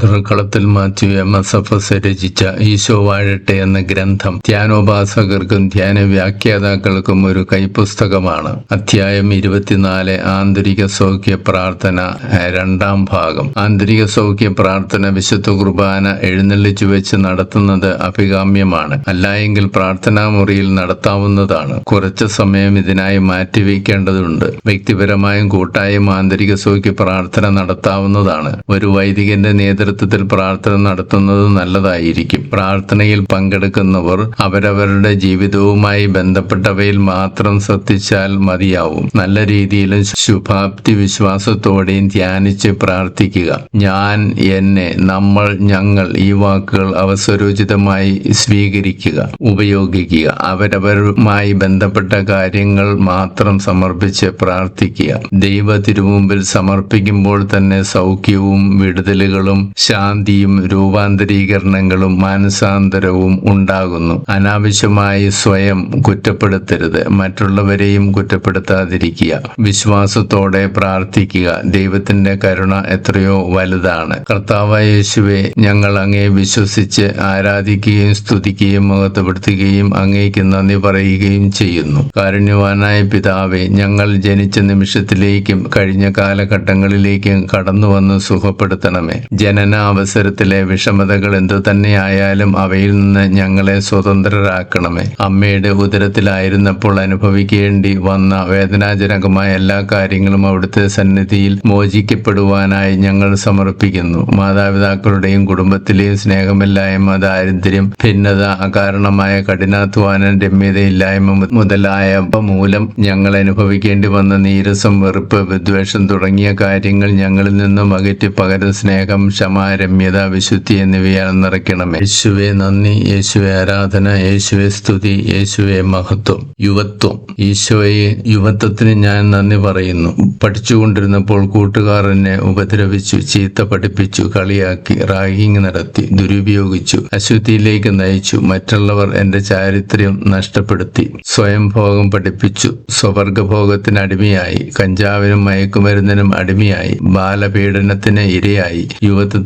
കളത്തിൽ Mathew M S F S രചിച്ച ഈശോ വാഴട്ടെ എന്ന ഗ്രന്ഥം ധ്യാനോപാസകർക്കും ധ്യാന വ്യാഖ്യാതാക്കൾക്കും ഒരു കൈപുസ്തകമാണ് അധ്യായം ഇരുപത്തിനാല് ആന്തരിക സൗഖ്യ പ്രാർത്ഥന രണ്ടാം ഭാഗം. ആന്തരിക സൗഖ്യ പ്രാർത്ഥന വിശുദ്ധ കുർബാന എഴുന്നള്ളിച്ചു വെച്ച് നടത്തുന്നത് അഭികാമ്യമാണ്. അല്ലായെങ്കിൽ പ്രാർത്ഥനാ മുറിയിൽ നടത്താവുന്നതാണ്. കുറച്ച് സമയം ഇതിനായി മാറ്റിവെക്കേണ്ടതുണ്ട്. വ്യക്തിപരമായും കൂട്ടായും ആന്തരിക സൗഖ്യ പ്രാർത്ഥന നടത്താവുന്നതാണ്. ഒരു വൈദികന്റെ നേതൃത്വത്തിൽ പ്രാർത്ഥന നടത്തുന്നത് നല്ലതായിരിക്കും. പ്രാർത്ഥനയിൽ പങ്കെടുക്കുന്നവർ അവരവരുടെ ജീവിതവുമായി ബന്ധപ്പെട്ടവയിൽ മാത്രം ശ്രദ്ധിച്ചാൽ മതിയാവും. നല്ല രീതിയിലും ശുഭാപ്തി വിശ്വാസത്തോടെയും ധ്യാനിച്ച് പ്രാർത്ഥിക്കുക. ഞാൻ എന്നെ നമ്മൾ ഞങ്ങൾ ഈ വാക്കുകൾ അവസരോചിതമായി സ്വീകരിക്കുക ഉപയോഗിക്കുക. അവരവരുമായി ബന്ധപ്പെട്ട കാര്യങ്ങൾ മാത്രം സമർപ്പിച്ച് പ്രാർത്ഥിക്കുക. ദൈവ തിരുമുമ്പിൽ സമർപ്പിക്കുമ്പോൾ തന്നെ സൗഖ്യവും വിടുതലുകളും ശാന്തിയും രൂപാന്തരീകരണങ്ങളും മാനസാന്തരവും ഉണ്ടാകുന്നു. അനാവശ്യമായി സ്വയം കുറ്റപ്പെടുത്തരുത്. മറ്റുള്ളവരെയും കുറ്റപ്പെടുത്താതിരിക്കുക. വിശ്വാസത്തോടെ പ്രാർത്ഥിക്കുക. ദൈവത്തിന്റെ കരുണ എത്രയോ വലുതാണ്. കർത്താവായ യേശുവെ ഞങ്ങൾ അങ്ങേ വിശ്വസിച്ച് ആരാധിക്കുകയും സ്തുതിക്കുകയും മഹത്വപ്പെടുത്തുകയും അങ്ങേക്ക് നന്ദി പറയുകയും ചെയ്യുന്നു. കാരുണ്യവാനായ പിതാവെ ഞങ്ങൾ ജനിച്ച നിമിഷത്തിലേക്കും കഴിഞ്ഞ കാലഘട്ടങ്ങളിലേക്കും കടന്നു വന്ന് സുഖപ്പെടുത്തണമേ. ജനന അവസരത്തിലെ വിഷമതകൾ എന്തു തന്നെയായാലും അവയിൽ നിന്ന് ഞങ്ങളെ സ്വതന്ത്രരാക്കണമേ. അമ്മയുടെ ഉദരത്തിലായിരുന്നപ്പോൾ അനുഭവിക്കേണ്ടി വന്ന വേദനാജനകമായ എല്ലാ കാര്യങ്ങളും അവിടുത്തെ സന്നിധിയിൽ മോചിക്കപ്പെടുവാനായി ഞങ്ങൾ സമർപ്പിക്കുന്നു. മാതാപിതാക്കളുടെയും കുടുംബത്തിലെയും സ്നേഹമില്ലായ്മ ദാരിദ്ര്യം ഭിന്നത അകാരണമായ കഠിനാധ്വാനം രമ്യതയില്ലായ്മ മുതലായ മൂലം ഞങ്ങൾ അനുഭവിക്കേണ്ടി വന്ന നീരസം വെറുപ്പ് വിദ്വേഷം തുടങ്ങിയ കാര്യങ്ങൾ ഞങ്ങളിൽ നിന്നും അകറ്റി പകരം സ്നേഹം ക്ഷമ രമ്യത വിശുദ്ധി എന്നിവയാൽ നിറയ്ക്കണമേ. യേശുവെ നന്ദി യേശുവെ ആരാധന യേശുവെ സ്തുതി യേശുവെ മഹത്വം യുവത്വം. ഈശോയെ യുവത്വത്തിന് ഞാൻ നന്ദി പറയുന്നു. പഠിച്ചുകൊണ്ടിരുന്നപ്പോൾ കൂട്ടുകാർ എന്നെ ഉപദ്രവിച്ചു ചീത്ത പഠിപ്പിച്ചു കളിയാക്കി റാഗിങ് നടത്തി ദുരുപയോഗിച്ചു അശുദ്ധിയിലേക്ക് നയിച്ചു മറ്റുള്ളവർ എന്റെ ചാരിത്രം നഷ്ടപ്പെടുത്തി സ്വയം ഭോഗം പഠിപ്പിച്ചു സ്വവർഗഭോഗത്തിന് അടിമയായി കഞ്ചാവിനും മയക്കുമരുന്നിനും അടിമയായി ബാലപീഡനത്തിന് ഇരയായി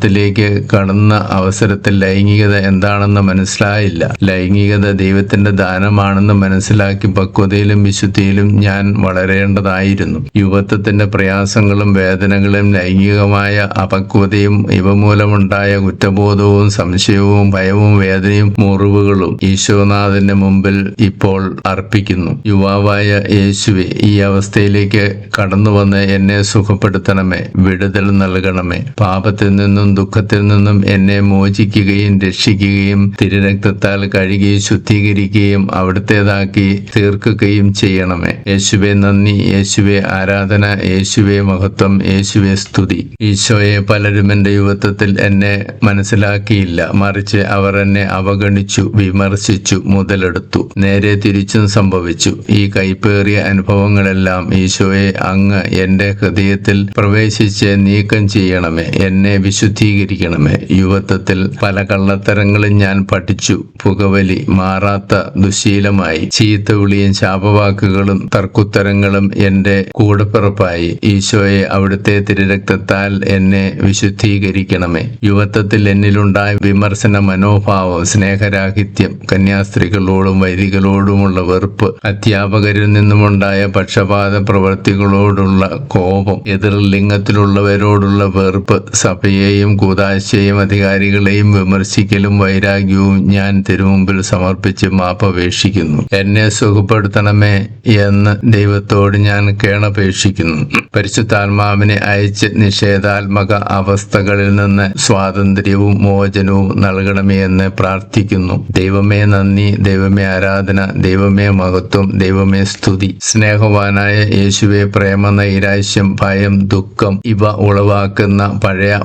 യുവത്വത്തിലേക്ക് കടന്ന അവസരത്തിൽ ലൈംഗികത എന്താണെന്ന് മനസ്സിലായില്ല. ലൈംഗികത ദൈവത്തിന്റെ ദാനമാണെന്ന് മനസ്സിലാക്കി പക്വതയിലും വിശുദ്ധിയിലും ഞാൻ വളരേണ്ടതായിരുന്നു. യുവത്വത്തിന്റെ പ്രയാസങ്ങളും വേദനകളും ലൈംഗികമായ അപക്വതയും ഇവ മൂലമുണ്ടായ കുറ്റബോധവും സംശയവും ഭയവും വേദനയും മുറിവുകളും ഈശോനാഥന്റെ മുമ്പിൽ ഇപ്പോൾ അർപ്പിക്കുന്നു. യുവാവായ യേശുവെ ഈ അവസ്ഥയിലേക്ക് കടന്നു വന്ന് എന്നെ സുഖപ്പെടുത്തണമേ വിടുതൽ നൽകണമേ. പാപത്തിൽ നിന്നും ദുഃഖത്തിൽ നിന്നും എന്നെ മോചിക്കുകയും രക്ഷിക്കുകയും തിരുരക്തത്താൽ കഴുകി ശുദ്ധീകരിക്കുകയും അവിടുത്തേതാക്കി തീർക്കുകയും ചെയ്യണമേ. യേശുവെ നന്ദി. യേശുവെ ആരാധന. യേശുവെ മഹത്വം. യേശുവെ സ്തുതി. ഈശോയെ പലരും എന്റെ യുവത്വത്തിൽ എന്നെ മനസ്സിലാക്കിയില്ല. മറിച്ച് അവർ എന്നെ അവഗണിച്ചു വിമർശിച്ചു മുതലെടുത്തു. നേരെ തിരിച്ചും സംഭവിച്ചു. ഈ കൈപ്പേറിയ അനുഭവങ്ങളെല്ലാം ഈശോയെ അങ്ങ് എന്റെ ഹൃദയത്തിൽ പ്രവേശിച്ച് നീക്കം ചെയ്യണമേ. എന്നെ വിശുദ്ധീകരിക്കണമേ യുവത്വത്തിൽ പല കള്ളത്തരങ്ങളും ഞാൻ പഠിച്ചു. പുകവലി മാറാത്ത ദുശീലമായി. ചീത്ത വിളിയും ശാപവാക്കുകളും തർക്കുത്തരങ്ങളും എന്റെ കൂടപ്പിറപ്പായി. ഈശോയെ അവിടുത്തെ തിരുരക്തത്താൽ എന്നെ വിശുദ്ധീകരിക്കണമേ. യുവത്വത്തിൽ എന്നിലുണ്ടായ വിമർശന മനോഭാവം സ്നേഹരാഹിത്യം കന്യാസ്ത്രീകളോടും വൈദികളോടുമുള്ള വെറുപ്പ് അധ്യാപകരിൽ നിന്നുമുണ്ടായ പക്ഷപാത പ്രവൃത്തികളോടുള്ള കോപം എതിർ ലിംഗത്തിലുള്ളവരോടുള്ള വെറുപ്പ് സഭയെയും കൂതാശയെയും അധികാരികളെയും വിമർശിക്കലും വൈരാഗ്യവും ഞാൻ തിരുമുമ്പിൽ സമർപ്പിച്ച് മാപ്പപേക്ഷിക്കുന്നു. എന്നെ സുഖപ്പെടുത്തണമേ എന്ന് ദൈവത്തോട് ഞാൻ കേണപേക്ഷിക്കുന്നു. പരിശുദ്ധാത്മാവിനെ അയച്ച് നിഷേധാത്മക അവസ്ഥകളിൽ നിന്ന് സ്വാതന്ത്ര്യവും മോചനവും നൽകണമേ എന്ന് പ്രാർത്ഥിക്കുന്നു. ദൈവമേ നന്ദി ദൈവമേ ആരാധന ദൈവമേ മഹത്വം ദൈവമേ സ്തുതി. സ്നേഹവാനായ യേശുവെ പ്രേമ നൈരാശ്യം ഭയം ദുഃഖം ഇവ ഉളവാക്കുന്ന പഴയ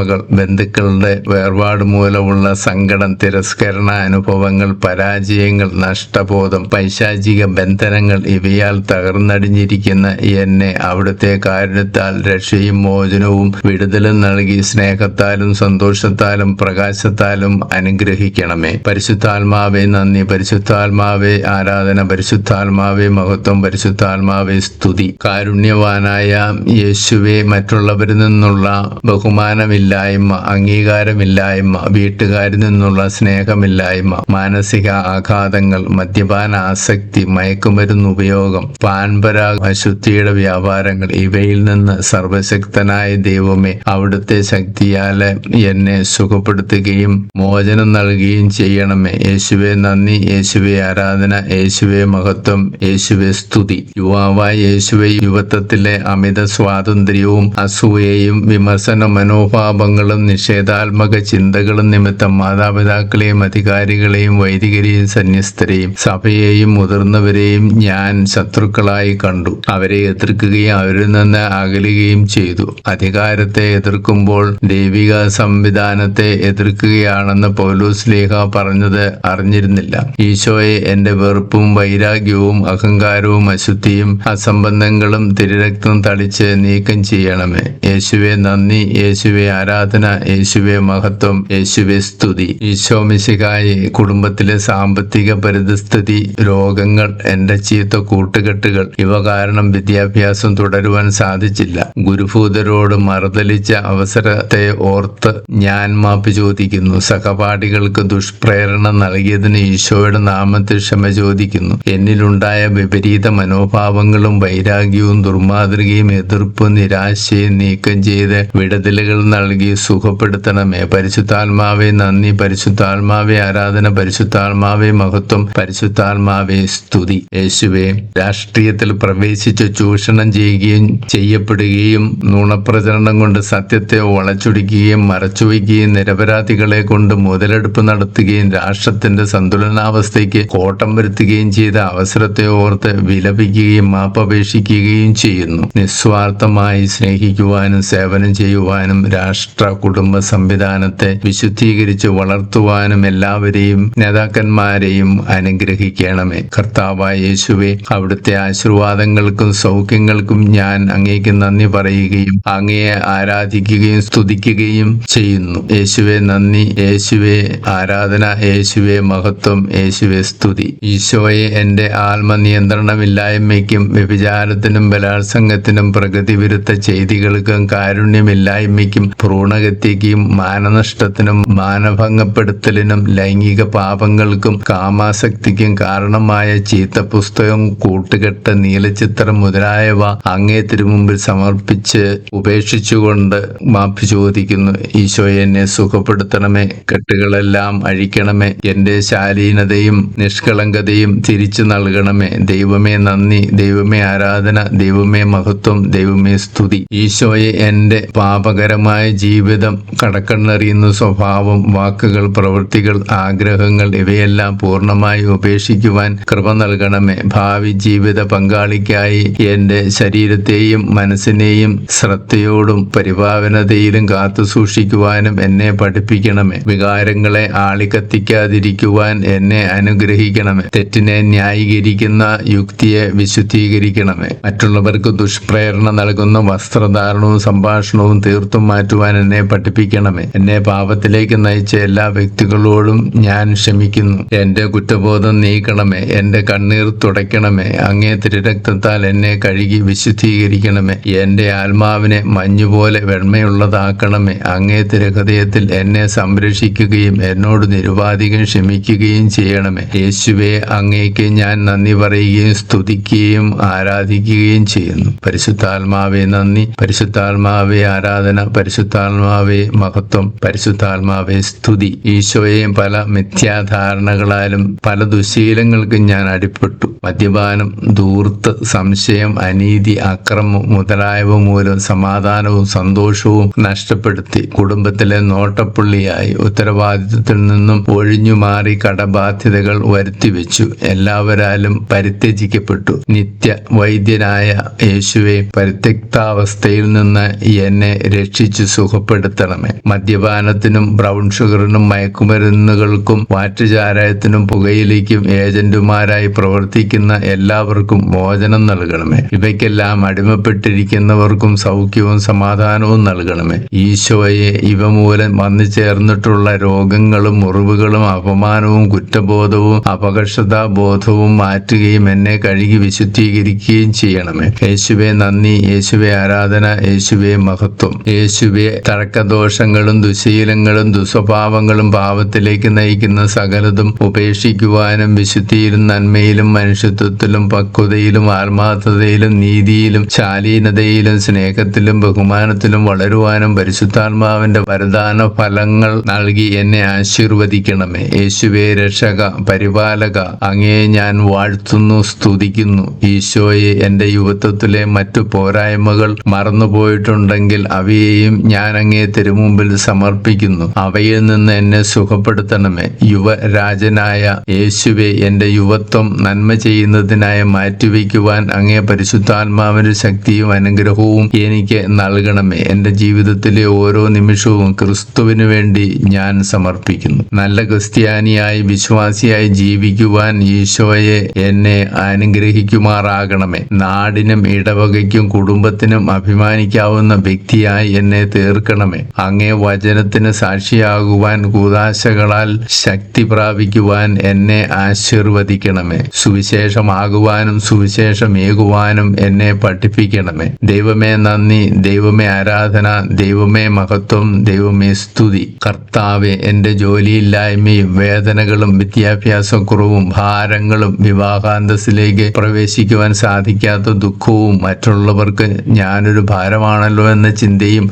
ഓർമ്മകൾ ബന്ധുക്കളുടെ വേർപാട് മൂലമുള്ള സങ്കടം തിരസ്കരണ അനുഭവങ്ങൾ പരാജയങ്ങൾ നഷ്ടബോധം പൈശാചിക ബന്ധനങ്ങൾ ഇവയാൽ തകർന്നടിഞ്ഞിരിക്കുന്ന എന്നെ അവിടുത്തെ കാരുണ്യത്താൽ രക്ഷയും മോചനവും വിടുതലും നൽകി സ്നേഹത്താലും സന്തോഷത്താലും പ്രകാശത്താലും അനുഗ്രഹിക്കണമേ. പരിശുദ്ധാത്മാവെ നന്ദി. പരിശുദ്ധാത്മാവെ ആരാധന. പരിശുദ്ധാത്മാവെ മഹത്വം. പരിശുദ്ധാത്മാവെ സ്തുതി. കാരുണ്യവാനായ യേശുവെ മറ്റുള്ളവരിൽ നിന്നുള്ള ബഹുമാനം ബഹുമാനമില്ലായ്മ അംഗീകാരമില്ലായ്മ വീട്ടുകാരിൽ നിന്നുള്ള സ്നേഹമില്ലായ്മ മാനസിക ആഘാതങ്ങൾ മദ്യപാന ആസക്തി മയക്കുമരുന്ന് ഉപയോഗം പാൻപരാഗ അശുദ്ധിയുടെ വ്യാപാരങ്ങൾ ഇവയിൽ നിന്ന് സർവശക്തനായ ദൈവമേ അവിടുത്തെ ശക്തിയാലെ എന്നെ സുഖപ്പെടുത്തുകയും മോചനം നൽകുകയും ചെയ്യണമേ. യേശുവെ നന്ദി. യേശുവെ ആരാധന. യേശുവെ മഹത്വം. യേശുവെ സ്തുതി. യുവാവായ യേശുവെ യുവത്വത്തിലെ അമിത സ്വാതന്ത്ര്യവും അസൂയയും വിമർശന മനോഭാവങ്ങളും നിഷേധാത്മക ചിന്തകളും നിമിത്തം മാതാപിതാക്കളെയും അധികാരികളെയും വൈദികരെയും സന്യസ്തരെയും സഭയെയും മുതിർന്നവരെയും ഞാൻ ശത്രുക്കളായി കണ്ടു. അവരെ എതിർക്കുകയും അവരിൽ നിന്ന് അകലുകയും ചെയ്തു. അധികാരത്തെ എതിർക്കുമ്പോൾ ദൈവിക സംവിധാനത്തെ എതിർക്കുകയാണെന്ന് പൗലൂസ് ലേഖ പറഞ്ഞത് അറിഞ്ഞിരുന്നില്ല. ഈശോയെ എന്റെ വെറുപ്പും വൈരാഗ്യവും അഹങ്കാരവും അശുദ്ധിയും അസംബന്ധങ്ങളും തിരുരക്തം തളിച്ച് നീക്കം ചെയ്യണമേ. യേശുവെ നന്ദി. യേശുവെ ആരാധന യേശുവെ മഹത്വം യേശുവെ സ്തുതി. ഈശോ മിശിഹായി കുടുംബത്തിലെ സാമ്പത്തിക പരിതസ്ഥിതി രോഗങ്ങൾ എന്റെ ചീത്ത കൂട്ടുകെട്ടുകൾ ഇവ കാരണം വിദ്യാഭ്യാസം തുടരുവാൻ സാധിച്ചില്ല. ഗുരുഭൂതരോട് മറുതലിച്ച അവസരത്തെ ഓർത്ത് ഞാൻ മാപ്പ് ചോദിക്കുന്നു. സഹപാഠികൾക്ക് ദുഷ്പ്രേരണ നൽകിയതിന് ഈശോയുടെ നാമത്തിൽ ക്ഷമ ചോദിക്കുന്നു. എന്നിലുണ്ടായ വിപരീത മനോഭാവങ്ങളും വൈരാഗ്യവും ദുർമാതൃകയും എതിർപ്പും നിരാശയും നീക്കം ചെയ്ത് വിടുതലുകൾ നൽകി സുഖപ്പെടുത്തണമേ. പരിശുദ്ധാത്മാവെ നന്ദി. പരിശുദ്ധാത്മാവെ ആരാധന. പരിശുദ്ധാത്മാവെ മഹത്വം. പരിശുദ്ധാത്മാവെ സ്തുതി. യേശുവെ രാഷ്ട്രീയത്തിൽ പ്രവേശിച്ച് ചൂഷണം ചെയ്യുകയും ചെയ്യപ്പെടുകയും നുണപ്രചരണം കൊണ്ട് സത്യത്തെ വളച്ചൊടിക്കുകയും മറച്ചുവയ്ക്കുകയും നിരപരാധികളെ കൊണ്ട് മുതലെടുപ്പ് നടത്തുകയും രാഷ്ട്രത്തിന്റെ സന്തുലനാവസ്ഥയ്ക്ക് കോട്ടം വരുത്തുകയും ചെയ്ത അവസരത്തെ ഓർത്ത് വിലപിക്കുകയും മാപ്പപേക്ഷിക്കുകയും ചെയ്യുന്നു. നിസ്വാർത്ഥമായി സ്നേഹിക്കുവാനും സേവനം ചെയ്യുവാനും രാഷ്ട്ര കുടുംബ സംവിധാനത്തെ വിശുദ്ധീകരിച്ച് വളർത്തുവാനും എല്ലാവരെയും നേതാക്കന്മാരെയും അനുഗ്രഹിക്കണമേ. കർത്താവായ യേശുവെ അവിടുത്തെ ആശീർവാദങ്ങൾക്കും സൗഖ്യങ്ങൾക്കും ഞാൻ അങ്ങേക്ക് നന്ദി പറയുകയും അങ്ങയെ ആരാധിക്കുകയും സ്തുതിക്കുകയും ചെയ്യുന്നു. യേശുവെ നന്ദി. യേശുവെ ആരാധന. യേശുവെ മഹത്വം. യേശുവെ സ്തുതി. ഈശോയെ എന്റെ ആത്മനിയന്ത്രണമില്ലായ്മയ്ക്കും വ്യഭിചാരത്തിനും ബലാത്സംഗത്തിനും പ്രകൃതി വിരുദ്ധ ചെയ്തികൾക്കും കാരുണ്യമില്ലായ്മയ്ക്കും ഭ്രൂണഹത്യയ്ക്കും മാനനഷ്ടത്തിനും മാനഭംഗപ്പെടുത്തലിനും ലൈംഗിക പാപങ്ങൾക്കും കാമാസക്തിക്കും കാരണമായ ചീത്ത പുസ്തകം കൂട്ടുകെട്ട് നീലചിത്രം മുതലായവ അങ്ങേ തിരുമുമ്പിൽ സമർപ്പിച്ച് ഉപേക്ഷിച്ചുകൊണ്ട് മാപ്പ് ചോദിക്കുന്നു. ഈശോയെ എന്നെ സുഖപ്പെടുത്തണമേ കെട്ടുകളെല്ലാം അഴിക്കണമേ എന്റെ ശാലീനതയും നിഷ്കളങ്കതയും തിരിച്ചു നൽകണമേ. ദൈവമേ നന്ദി ദൈവമേ ആരാധന ദൈവമേ മഹത്വം ദൈവമേ സ്തുതി. ഈശോയെ എന്റെ പാപകരമായ ജീവിതം കടക്കണ്ണറിയുന്ന സ്വഭാവം വാക്കുകൾ പ്രവൃത്തികൾ ആഗ്രഹങ്ങൾ ഇവയെല്ലാം പൂർണമായി ഉപേക്ഷിക്കുവാൻ കൃപ നൽകണമേ. ഭാവി ജീവിത പങ്കാളിക്കായി എന്റെ ശരീരത്തെയും മനസ്സിനെയും ശ്രദ്ധയോടും പരിഭാവനതയിലും കാത്തു സൂക്ഷിക്കുവാനും എന്നെ പഠിപ്പിക്കണമേ. വികാരങ്ങളെ ആളിക്കത്തിക്കാതിരിക്കുവാൻ എന്നെ അനുഗ്രഹിക്കണമേ. തെറ്റിനെ ന്യായീകരിക്കുന്ന യുക്തിയെ വിശുദ്ധീകരിക്കണമേ. മറ്റുള്ളവർക്ക് ദുഷ്പ്രേരണ നൽകുന്ന വസ്ത്രധാരണവും സംഭാഷണവും തീർത്തും മാറ്റുവാൻ എന്നെ പഠിപ്പിക്കണമേ. എന്നെ പാപത്തിലേക്ക് നയിച്ച എല്ലാ വ്യക്തികളോടും ഞാൻ ക്ഷമിക്കുന്നു. എന്റെ കുറ്റബോധം നീക്കണമേ. എന്റെ കണ്ണീർ തുടയ്ക്കണമേ. അങ്ങേ തിരുരക്തത്താൽ എന്നെ കഴുകി വിശുദ്ധീകരിക്കണമേ. എന്റെ ആത്മാവിനെ മഞ്ഞുപോലെ വെണ്മയുള്ളതാക്കണമേ. അങ്ങേ തിരഹൃദയത്തിൽ എന്നെ സംരക്ഷിക്കുകയും എന്നോട് നിരുപാധികം ക്ഷമിക്കുകയും ചെയ്യണമേ. യേശുവെ അങ്ങേക്ക് ഞാൻ നന്ദി പറയുകയും സ്തുതിക്കുകയും ആരാധിക്കുകയും ചെയ്യുന്നു. പരിശുദ്ധാത്മാവെ നന്ദി. പരിശുദ്ധാത്മാവെ ആരാധന. പരിശുദ്ധാത്മാവെ മഹത്വം. പരിശുദ്ധാത്മാവെ സ്തുതി. ഈശോയെയും പല മിഥ്യാധാരണകളാലും പല ദുശീലങ്ങൾക്കും ഞാൻ അടിപ്പെട്ടു. മദ്യപാനം ദൂർത്ത് സംശയം അനീതി അക്രമം മുതലായവ മൂലം സമാധാനവും സന്തോഷവും നഷ്ടപ്പെടുത്തി. കുടുംബത്തിലെ നോട്ടപ്പുള്ളിയായി ഉത്തരവാദിത്വത്തിൽ നിന്നും ഒഴിഞ്ഞു മാറി കടബാധ്യതകൾ വരുത്തിവെച്ചു. എല്ലാവരാലും പരിത്യജിക്കപ്പെട്ടു. നിത്യ വൈദ്യനായ യേശുവെ പരിത്യക്താവസ്ഥയിൽ നിന്ന് എന്നെ രക്ഷിച്ചു. സുഖപ്പെടുത്തണമേ മദ്യപാനത്തിനും ബ്രൗൺ ഷുഗറിനും മയക്കുമരുന്നുകൾക്കും വാറ്റുചാരായത്തിനും പുകയിലേക്കും ഏജന്റുമാരായി പ്രവർത്തിക്കുന്ന എല്ലാവർക്കും മോചനം നൽകണമേ. ഇവയ്ക്കെല്ലാം അടിമപ്പെട്ടിരിക്കുന്നവർക്കും സൗഖ്യവും സമാധാനവും നൽകണമേ. ഈശോയെ ഇവ മൂലം വന്നു ചേർന്നിട്ടുള്ള രോഗങ്ങളും മുറിവുകളും അപമാനവും കുറ്റബോധവും അപകർഷതാ ബോധവും മാറ്റുകയും എന്നെ കഴുകി വിശുദ്ധീകരിക്കുകയും ചെയ്യണമേ. യേശുവെ നന്ദി യേശുവെ ആരാധന യേശുവെ മഹത്വം യേശുവെ തഴക്കദോഷങ്ങളും ദുശീലങ്ങളും ദുസ്വഭാവങ്ങളും പാപത്തിലേക്ക് നയിക്കുന്ന സകലതും ഉപേക്ഷിക്കുവാനും വിശുദ്ധിയിലും നന്മയിലും മനുഷ്യത്വത്തിലും പക്വതയിലും ആത്മാർത്ഥതയിലും നീതിയിലും ശാലീനതയിലും സ്നേഹത്തിലും ബഹുമാനത്തിലും വളരുവാനും പരിശുദ്ധാത്മാവിന്റെ വരദാന ഫലങ്ങൾ നൽകി എന്നെ ആശീർവദിക്കണമേ. യേശുവേ രക്ഷക പരിപാലക അങ്ങേ ഞാൻ വാഴ്ത്തുന്നു സ്തുതിക്കുന്നു. ഈശോയെ എന്റെ യുവത്വത്തിലെ മറ്റു പോരായ്മകൾ മറന്നുപോയിട്ടുണ്ടെങ്കിൽ അവയെയും ഞാൻ അങ്ങേ തിരുമുമ്പിൽ സമർപ്പിക്കുന്നു. അവയിൽ നിന്ന് എന്നെ സുഖപ്പെടുത്തണമേ. യുവരാജനായ യേശുവെ എന്റെ യുവത്വം നന്മ ചെയ്യുന്നതിനായി മാറ്റിവെക്കുവാൻ അങ്ങേ പരിശുദ്ധാത്മാവിന്റെ ശക്തിയും അനുഗ്രഹവും എനിക്ക് നൽകണമേ. എന്റെ ജീവിതത്തിലെ ഓരോ നിമിഷവും ക്രിസ്തുവിനു വേണ്ടി ഞാൻ സമർപ്പിക്കുന്നു. നല്ല ക്രിസ്ത്യാനിയായി വിശ്വാസിയായി ജീവിക്കുവാൻ ഈശോയെ എന്നെ അനുഗ്രഹിക്കുമാറാകണമേ. നാടിനും ഇടവകയ്ക്കും കുടുംബത്തിനും അഭിമാനിക്കാവുന്ന വ്യക്തിയായി എന്നെ തീർക്കണമേ അങ്ങേ വചനത്തിന് സാക്ഷിയാകുവാൻ കൂതാശകളാൽ ശക്തി പ്രാപിക്കുവാൻ എന്നെ ആശീർവദിക്കണമേ. സുവിശേഷമാകുവാനും സുവിശേഷമേകുവാനും എന്നെ പഠിപ്പിക്കണമേ. ദൈവമേ നന്ദി ദൈവമേ ആരാധന ദൈവമേ മഹത്വം ദൈവമേ സ്തുതി. കർത്താവെ എന്റെ ജോലിയില്ലായ്മയും വേദനകളും വിദ്യാഭ്യാസക്കുറവും ഭാരങ്ങളും വിവാഹാന്തസ്സിലേക്ക് പ്രവേശിക്കുവാൻ സാധിക്കാത്ത ദുഃഖവും മറ്റുള്ളവർക്ക് ഞാനൊരു ഭാരമാണല്ലോ എന്ന ചിന്തയും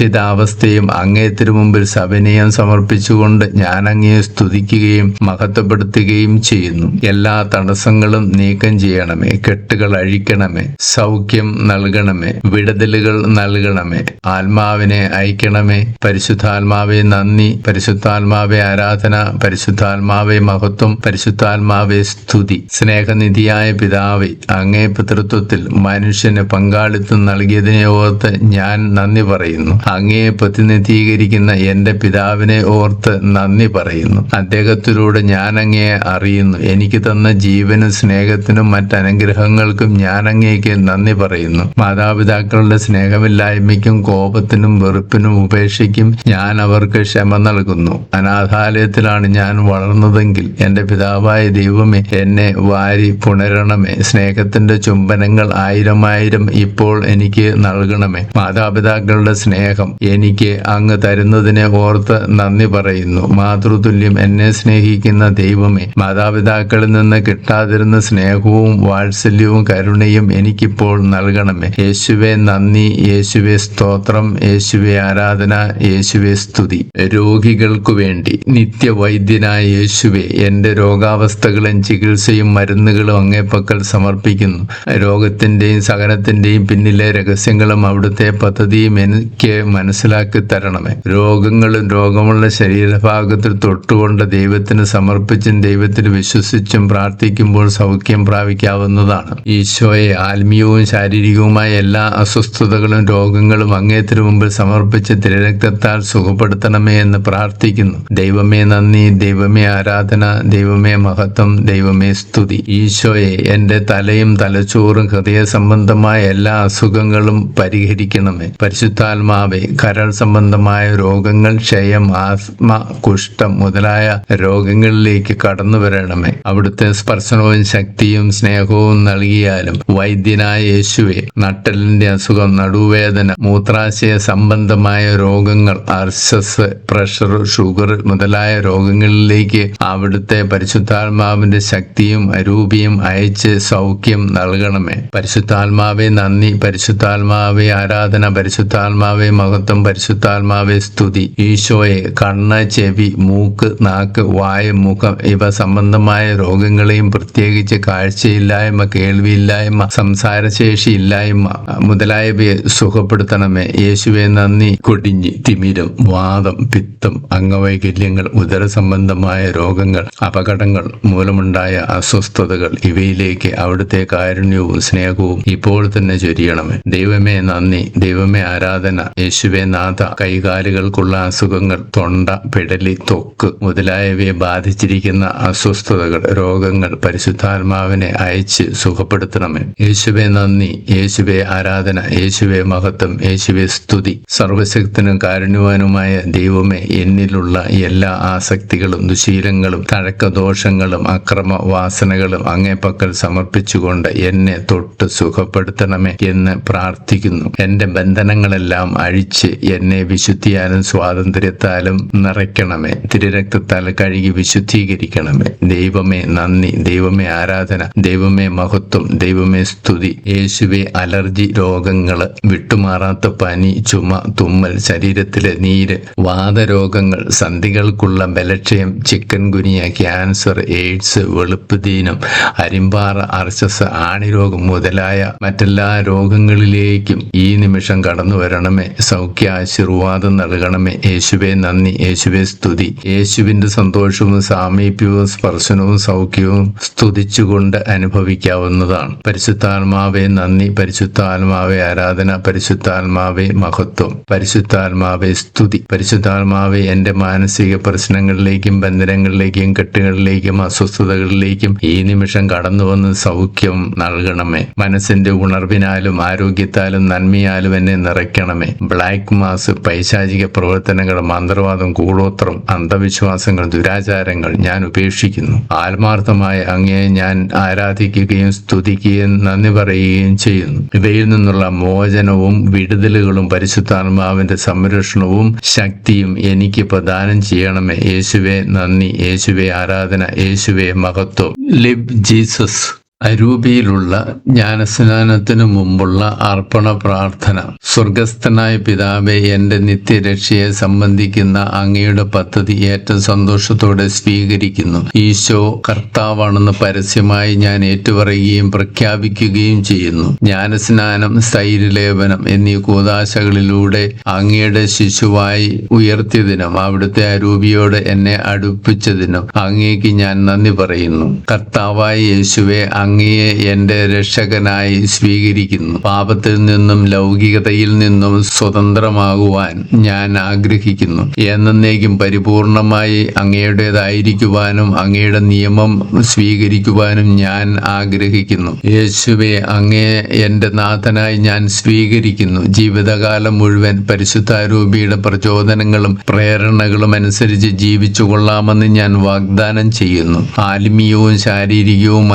അരക്ഷിതാവസ്ഥയും അങ്ങേത്തിനു മുമ്പിൽ സവിനയം സമർപ്പിച്ചുകൊണ്ട് ഞാൻ അങ്ങയെ സ്തുതിക്കുകയും മഹത്വപ്പെടുത്തുകയും ചെയ്യുന്നു. എല്ലാ തടസ്സങ്ങളും നീക്കം ചെയ്യണമേ കെട്ടുകൾ അഴിക്കണമേ സൗഖ്യം നൽകണമേ വിടുതലുകൾ നൽകണമേ ആത്മാവിനെ അയക്കണമേ പരിശുദ്ധാത്മാവെ നന്ദി പരിശുദ്ധാത്മാവെ ആരാധന പരിശുദ്ധാത്മാവെ മഹത്വം പരിശുദ്ധാത്മാവെ സ്തുതി. സ്നേഹനിധിയായ പിതാവെ അങ്ങേ പിതൃത്വത്തിൽ മനുഷ്യന് പങ്കാളിത്തം നൽകിയതിനെ ഓർത്ത് ഞാൻ നന്ദി പറയുന്നു. അങ്ങയെ പ്രതിനിധീകരിക്കുന്ന എന്റെ പിതാവിനെ ഓർത്ത് നന്ദി പറയുന്നു. അദ്ദേഹത്തിലൂടെ ഞാൻ അങ്ങയെ അറിയുന്നു. എനിക്ക് തന്ന ജീവനും സ്നേഹത്തിനും മറ്റനുഗ്രഹങ്ങൾക്കും ഞാൻ അങ്ങേക്ക് നന്ദി പറയുന്നു. മാതാപിതാക്കളുടെ സ്നേഹമില്ലായ്മയ്ക്കും കോപത്തിനും വെറുപ്പിനും ഉപേക്ഷയ്ക്കും ഞാൻ അവർക്ക് ക്ഷമ നൽകുന്നു. അനാഥാലയത്തിലാണ് ഞാൻ വളർന്നതെങ്കിൽ എന്റെ പിതാവായ ദൈവമേ എന്നെ വാരി പുണരണമേ. സ്നേഹത്തിന്റെ ചുംബനങ്ങൾ ആയിരമായിരം ആയിരം ഇപ്പോൾ എനിക്ക് നൽകണമേ. മാതാപിതാക്കളുടെ സ്നേഹം എനിക്ക് അങ്ങ് തരുന്നതിനെ ഓർത്ത് നന്ദി പറയുന്നു. മാതൃതുല്യം എന്നെ സ്നേഹിക്കുന്ന ദൈവമേ മാതാപിതാക്കളിൽ നിന്ന് കിട്ടാതിരുന്ന സ്നേഹവും വാത്സല്യവും കരുണയും എനിക്കിപ്പോൾ നൽകണമേ. യേശുവെ നന്ദി യേശുവെ സ്തോത്രം യേശുവെ ആരാധന യേശുവെ സ്തുതി. രോഗികൾക്കു വേണ്ടി നിത്യവൈദ്യനായ യേശുവെ എന്റെ രോഗാവസ്ഥകളും ചികിത്സയും മരുന്നുകളും അങ്ങേപ്പക്കൽ സമർപ്പിക്കുന്നു. രോഗത്തിന്റെയും സഹനത്തിന്റെയും പിന്നിലെ രഹസ്യങ്ങളും അവിടുത്തെ പദ്ധതിയും എനിക്ക് മനസ്സിലാക്കി തരണമേ രോഗങ്ങളും രോഗമുള്ള ശരീരഭാഗത്തിൽ തൊട്ടുകൊണ്ട് ദൈവത്തിന് സമർപ്പിച്ചും ദൈവത്തിൽ വിശ്വസിച്ചും പ്രാർത്ഥിക്കുമ്പോൾ സൗഖ്യം പ്രാപിക്കാവുന്നതാണ്. ഈശോയെ ആത്മീയവും ശാരീരികവുമായ എല്ലാ അസ്വസ്ഥതകളും രോഗങ്ങളും അങ്ങേത്തിനു മുമ്പിൽ സമർപ്പിച്ച് തിരരക്തത്താൽ സുഖപ്പെടുത്തണമേ എന്ന് പ്രാർത്ഥിക്കുന്നു. ദൈവമേ നന്ദി ദൈവമേ ആരാധന ദൈവമേ മഹത്വം ദൈവമേ സ്തുതി. ഈശോയെ എന്റെ തലയും തലച്ചോറും ഹൃദയ സംബന്ധമായ എല്ലാ അസുഖങ്ങളും പരിഹരിക്കണമേ. പരിശുദ്ധാത്മാവെ കരൾ സംബന്ധമായ രോഗങ്ങൾ ക്ഷയം ആസ്മ കുഷ്ഠം മുതലായ രോഗങ്ങളിലേക്ക് കടന്നു വരണമേ. അവിടുത്തെ സ്പർശനവും ശക്തിയും സ്നേഹവും നൽകിയാലും വൈദ്യനായ യേശുവെ നട്ടലിന്റെ അസുഖം നടുവേദന മൂത്രാശയ സംബന്ധമായ രോഗങ്ങൾ അർശസ് പ്രഷർ ഷുഗർ മുതലായ രോഗങ്ങളിലേക്ക് അവിടുത്തെ പരിശുദ്ധാത്മാവിന്റെ ശക്തിയും അരൂപിയും അയച്ച് സൗഖ്യം നൽകണമേ. പരിശുദ്ധാത്മാവെ നന്ദി പരിശുദ്ധാത്മാവെ ആരാധന പരിശുദ്ധാത്മാവെ മഹത്വം പരിശുദ്ധാത്മാവെ സ്തുതി. ഈശോയെ കണ്ണ് ചെവി മൂക്ക് നാക്ക് വായ മുഖം ഇവ സംബന്ധമായ രോഗങ്ങളെയും പ്രത്യേകിച്ച് കാഴ്ചയില്ലായ്മ കേൾവിയില്ലായ്മ സംസാരശേഷി ഇല്ലായ്മ മുതലായവയെ സുഖപ്പെടുത്തണമേ. യേശുവെ നന്ദി. കൊടിഞ്ഞി തിമിരം വാദം പിത്തം അംഗവൈകല്യങ്ങൾ ഉദര സംബന്ധമായ രോഗങ്ങൾ അപകടങ്ങൾ മൂലമുണ്ടായ അസ്വസ്ഥതകൾ ഇവയിലേക്ക് അവിടുത്തെ കാരുണ്യവും സ്നേഹവും ഇപ്പോൾ തന്നെ ചൊരിയണമേ. ദൈവമേ നന്ദി. ദൈവമേ ആരാധന. യേശുവേ നാഥ കൈകാലുകൾക്കുള്ള അസുഖങ്ങൾ തൊണ്ട പിടലി തൊക്ക് മുതലായവയെ ബാധിച്ചിരിക്കുന്ന അസ്വസ്ഥതകൾ രോഗങ്ങൾ പരിശുദ്ധാത്മാവിനെ അയച്ച് സുഖപ്പെടുത്തണമേ. യേശുവെ നന്ദി. യേശുവെ ആരാധന. യേശുവെ മഹത്വം. യേശുവെ സ്തുതി. സർവശക്തനും കാരുണ്യവാനുമായ ദൈവമേ എന്നിലുള്ള എല്ലാ ആസക്തികളും ദുശീലങ്ങളും തഴക്കദോഷങ്ങളും അക്രമ വാസനകളും അങ്ങേപ്പക്കൽ സമർപ്പിച്ചുകൊണ്ട് എന്നെ തൊട്ട് സുഖപ്പെടുത്തണമേ എന്ന് പ്രാർത്ഥിക്കുന്നു. എന്റെ ബന്ധനങ്ങളെല്ലാം അഴിച്ച് എന്നെ വിശുദ്ധിയാലും സ്വാതന്ത്ര്യത്താലും നിറയ്ക്കണമേ. തിരുരക്തത്താൽ കഴുകി വിശുദ്ധീകരിക്കണമേ. ദൈവമേ നന്ദി ദൈവമേ ആരാധന ദൈവമേ മഹത്വം ദൈവമേ സ്തുതി. യേശുവെ അലർജി രോഗങ്ങൾ വിട്ടുമാറാത്ത പനി ചുമ തുമ്മൽ ശരീരത്തിലെ നീര് വാതരോഗങ്ങൾ സന്ധികൾക്കുള്ള ബലക്ഷയം ചിക്കൻ ഗുനിയ ക്യാൻസർ എയ്ഡ്സ് വെളുപ്പ് ദീനം അരിമ്പാറ അർശസ് ആണിരോഗം മുതലായ മറ്റെല്ലാ രോഗങ്ങളിലേക്കും ഈ നിമിഷം കടന്നു വരണമേ സൗഖ്യ ആശീർവാദം നൽകണമേ. യേശുവെ നന്ദി. യേശുവെ സ്തുതി. യേശുവിന്റെ സന്തോഷവും സാമീപ്യവും സ്പർശനവും സൗഖ്യവും സ്തുതിച്ചുകൊണ്ട് അനുഭവിക്കാവുന്നതാണ്. പരിശുദ്ധാത്മാവെ നന്ദി. പരിശുദ്ധാത്മാവെ ആരാധന. പരിശുദ്ധാത്മാവെ മഹത്വം. പരിശുദ്ധാത്മാവെ സ്തുതി. പരിശുദ്ധാത്മാവെ എന്റെ മാനസിക പ്രശ്നങ്ങളിലേക്കും ബന്ധനങ്ങളിലേക്കും കെട്ടുകളിലേക്കും അസ്വസ്ഥതകളിലേക്കും ഈ നിമിഷം കടന്നു വന്ന് സൗഖ്യം നൽകണമേ. മനസ്സിന്റെ ഉണർവിനാലും ആരോഗ്യത്താലും നന്മയാലും എന്നെ നിറയ്ക്കണമേ. ബ്ലാക്ക് മാസ് പൈശാചിക പ്രവർത്തനങ്ങൾ മന്ത്രവാദം കൂടോത്രം അന്ധവിശ്വാസങ്ങൾ ദുരാചാരങ്ങൾ ഞാൻ ഉപേക്ഷിക്കുന്നു. ആത്മാർത്ഥമായ അങ്ങയെ ഞാൻ ആരാധിക്കുകയും സ്തുതിക്കുകയും നന്ദി പറയുകയും ചെയ്യുന്നു. ഇവയിൽ നിന്നുള്ള മോചനവും വിടുതലുകളും പരിശുദ്ധാത്മാവിന്റെ സംരക്ഷണവും ശക്തിയും എനിക്ക് പ്രദാനം ചെയ്യണമേ. യേശുവെ നന്ദി. യേശുവെ ആരാധന. യേശുവെ മഹത്വം. ലിവ് ജീസസ് അരൂപിയിലുള്ള ജ്ഞാനസ്നാനത്തിനു മുമ്പുള്ള അർപ്പണ പ്രാർത്ഥന സ്വർഗസ്ഥനായ പിതാവെ എന്റെ നിത്യരക്ഷയെ സംബന്ധിക്കുന്ന അങ്ങയുടെ പദ്ധതി ഏറ്റവും സന്തോഷത്തോടെ സ്വീകരിക്കുന്നു. ഈശോ കർത്താവാണെന്ന് പരസ്യമായി ഞാൻ ഏറ്റുപറയുകയും പ്രഖ്യാപിക്കുകയും ചെയ്യുന്നു. ജ്ഞാനസ്നാനം സ്ഥൈര്യലേപനം എന്നീ കൂതാശകളിലൂടെ അങ്ങയുടെ ശിശുവായി ഉയർത്തിയതിനും അവിടുത്തെ അരൂപിയോട് എന്നെ അടുപ്പിച്ചതിനും അങ്ങേക്ക് ഞാൻ നന്ദി പറയുന്നു. കർത്താവായ യേശുവെ അങ്ങയെ എന്റെ രക്ഷകനായി സ്വീകരിക്കുന്നു. പാപത്തിൽ നിന്നും ലൗകികതയിൽ നിന്നും സ്വതന്ത്രമാകുവാൻ ഞാൻ ആഗ്രഹിക്കുന്നു. എന്നേക്കും പരിപൂർണമായി അങ്ങയുടേതായിരിക്കുവാനും അങ്ങയുടെ നിയമം സ്വീകരിക്കുവാനും ഞാൻ ആഗ്രഹിക്കുന്നു. യേശുവെ അങ്ങയെ എന്റെ നാഥനായി ഞാൻ സ്വീകരിക്കുന്നു. ജീവിതകാലം മുഴുവൻ പരിശുദ്ധാരൂപിയുടെ പ്രചോദനങ്ങളും പ്രേരണകളും അനുസരിച്ച് ജീവിച്ചു കൊള്ളാമെന്ന് ഞാൻ വാഗ്ദാനം ചെയ്യുന്നു. ആത്മീയവും ശാരീരികവും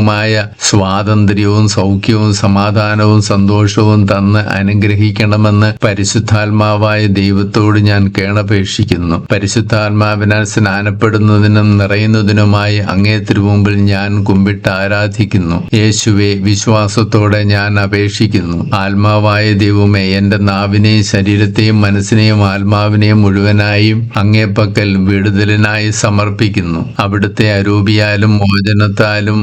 മാനസികവുമായ സ്വാതന്ത്ര്യവും സൗഖ്യവും സമാധാനവും സന്തോഷവും തന്ന് അനുഗ്രഹിക്കണമെന്ന് പരിശുദ്ധാത്മാവായ ദൈവത്തോട് ഞാൻ കേണപേക്ഷിക്കുന്നു. പരിശുദ്ധാത്മാവിനാൽ സ്നാനപ്പെടുന്നതിനും നിറയുന്നതിനുമായി അങ്ങേ തിരുമുമ്പിൽ ഞാൻ കുമ്പിട്ട് ആരാധിക്കുന്നു. യേശുവെ വിശ്വാസത്തോടെ ഞാൻ അപേക്ഷിക്കുന്നു. ആത്മാവായ ദൈവമേ എന്റെ നാവിനെയും ശരീരത്തെയും മനസ്സിനെയും ആത്മാവിനെയും മുഴുവനായും അങ്ങേപ്പക്കൽ വിടുതലിനായി സമർപ്പിക്കുന്നു. അവിടുത്തെ അരൂപിയാലും മോചനത്താലും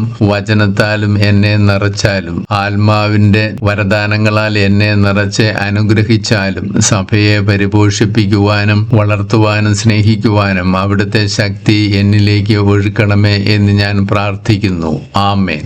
വചനത്താലും എന്നെ നിറച്ചാലും ആത്മാവിന്റെ വരദാനങ്ങളാൽ എന്നെ നിറച്ച് അനുഗ്രഹിച്ചാലും സഭയെ പരിപോഷിപ്പിക്കുവാനും വളർത്തുവാനും സ്നേഹിക്കുവാനും അവിടുത്തെ ശക്തി എന്നിലേക്ക് ഒഴുക്കണമേ എന്ന് ഞാൻ പ്രാർത്ഥിക്കുന്നു. ആമേൻ.